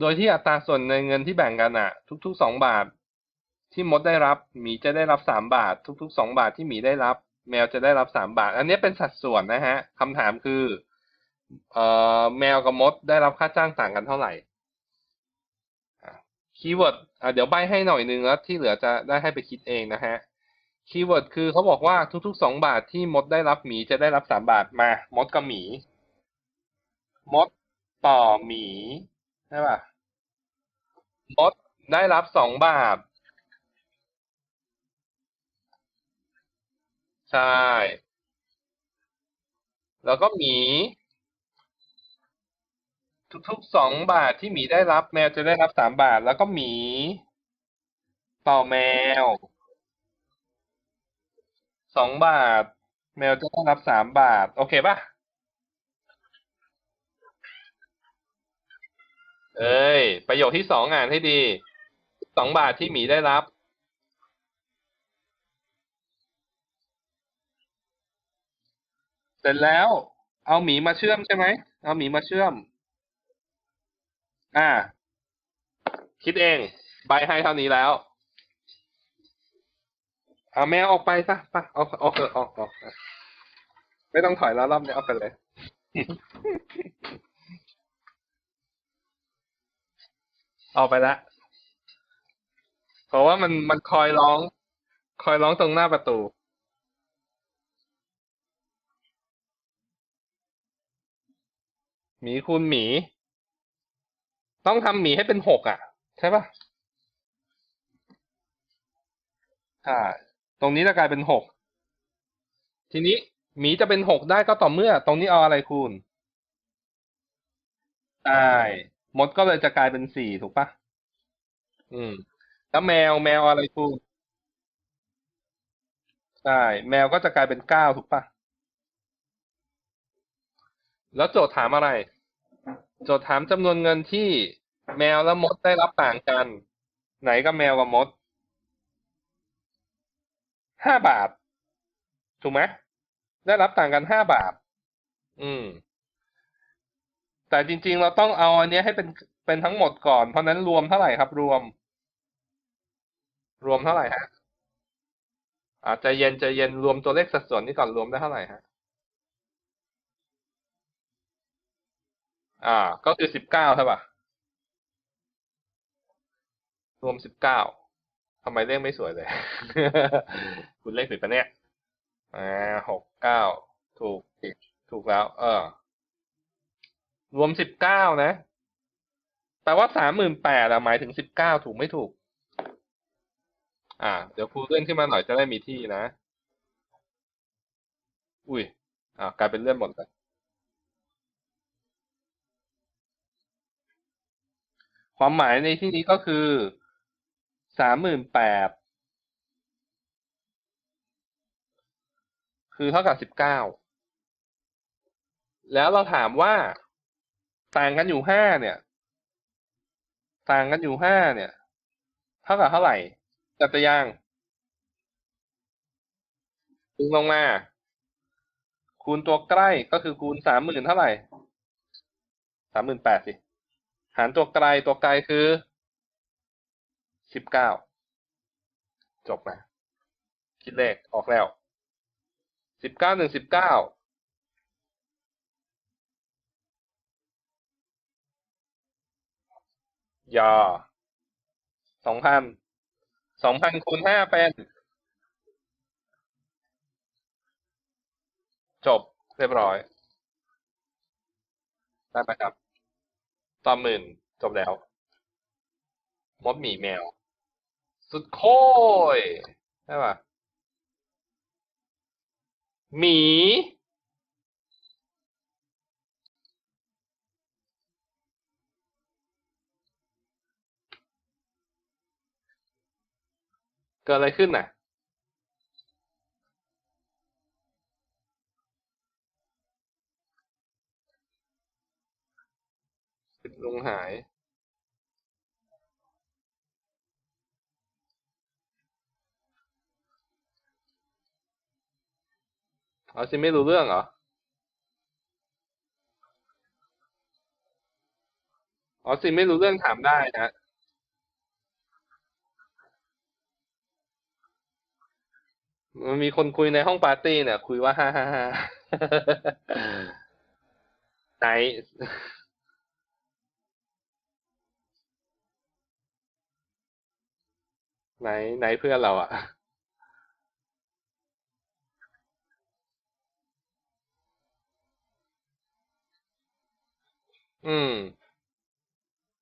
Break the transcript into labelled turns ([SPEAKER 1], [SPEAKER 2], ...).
[SPEAKER 1] โดยที่อัตราส่วนในเงินที่แบ่งกันอะ ทุกๆสองบาท ที่มดได้รับหมีจะได้รับสามบาท ทุกๆสองบาทที่หมีได้รับ แมวจะได้รับสามบาท อันนี้เป็นสัดส่วนนะฮะคำถามคือเอ่อแมวกับมดได้รับค่าจ้างต่างกันเท่าไหร่คีย์เวิร์ดอะเดี๋ยวใบให้หน่อยนึงแล้วที่เหลือจะได้ให้ไปคิดเองนะฮะคีย์เวิร์ดคือเขาบอกว่าทุกๆสองบาทที่มดได้รับหมีจะได้รับสามบาทมามดกับหมี มดต่อหมี ใช่ป่ะมดได้รับสองบาท ใช่ แล้วก็หมี ทุกๆสองบาทที่หมีได้รับแมวจะได้รับสามบาท แล้วก็หมี ต่อแมวสองบาท แมวจะได้รับสามบาท โอเคป่ะ เอ้ย ประโยคที่สองอ่านให้ดี สองบาทที่หมีได้รับ เสร็จแล้ว เอาหมีมาเชื่อมใช่ไหม เอาหมีมาเชื่อม อ่า คิดเอง ใบให้เท่านี้แล้วเอาแมวออกไปซะไปออกออกอออกออกไม่ต้องถอยแล้วรอบนี้เอาไปเลย เอาไปละเพราะว่ามันมันคอยร้อง คอยร้องตรงหน้าประตู หมีคูณหมี ต้องทำหมีให้เป็นหกอะ ใช่ปะใช่ตรงนี้จะกลายเป็นหกทีนี้หมีจะเป็นหกได้ก็ต่อเมื่อ ตรงนี้เอาอะไรคูณใช่ มดก็เลยจะกลายเป็นสี่ถูกปะอืม แล้วแมวแมวเอาอะไรคูณใช่แมวก็จะกลายเป็นเก้าถูกปะแล้วโจทย์ถามอะไร โจทย์ถามจำนวนเงินที่แมวและมดได้รับต่างกัน ไหนกับแมวกับมดห้าบาท ถูกไหมได้รับต่างกันห้าบาท อืม แต่จริง ๆ เราต้องเอาอันนี้ให้เป็นเป็นทั้งหมดก่อน เพราะนั้นรวมเท่าไหร่ครับ รวม รวมเท่าไหร่ฮะอาใจะเย็นใจเย็นรวมตัวเลขสัดส่วนนี้ก่อนรวมได้เท่าไหร่ฮะอ่า ก็คือสิบเก้าใช่ป่ะรวมสิบเก้าทำไมเลขไม่สวยเลย คุณเลขผิดปะเนี่ยอ่าหกเก้าถูกผิดถูกแล้ว เออ รวมสิบเก้านะ แปลว่าสามหมื่นแปดอะหมายถึงสิบเก้าถูกไม่ถูก อ่า เดี๋ยวครูเลื่อนขึ้นมาหน่อยจะได้มีที่นะ อุ้ย อ่ากลายเป็นเลื่อนหมดเลยความหมายในที่นี้ก็คือสามหมื่นแปดคือเท่ากับสิบเก้าแล้วเราถามว่า ต่างกันอยู่ห้าเนี่ย ต่างกันอยู่ห้าเนี่ย เท่ากับเท่าไหร่ จัตยางดึงลงมา คูณตัวใกล้ก็คือคูณสามหมื่นเท่าไหร่สามหมื่นแปดสิ หารตัวไกลตัวไกลคือสิบเก้าจบนะคิดเลขออกแล้วสิบเก้าหนึ่งสิบเก้า ยอสองพันสองพันคูณห้าเป็น จบเรียบร้อย ได้ไหมครับต่อหมื่นจบแล้ว มดหมีแมว สุดโค้ยใช่ปะหมี เกิดอะไรขึ้นน่ะลุงหาย เอาซิไม่รู้เรื่องเหรอ อ๋อสิไม่รู้เรื่องถามได้นะ มันมีคนคุยในห้องปาร์ตี้เนี่ย คุยว่าฮ่าฮ่าฮ่าไหนไหนไหนเพื่อนเราอะอืม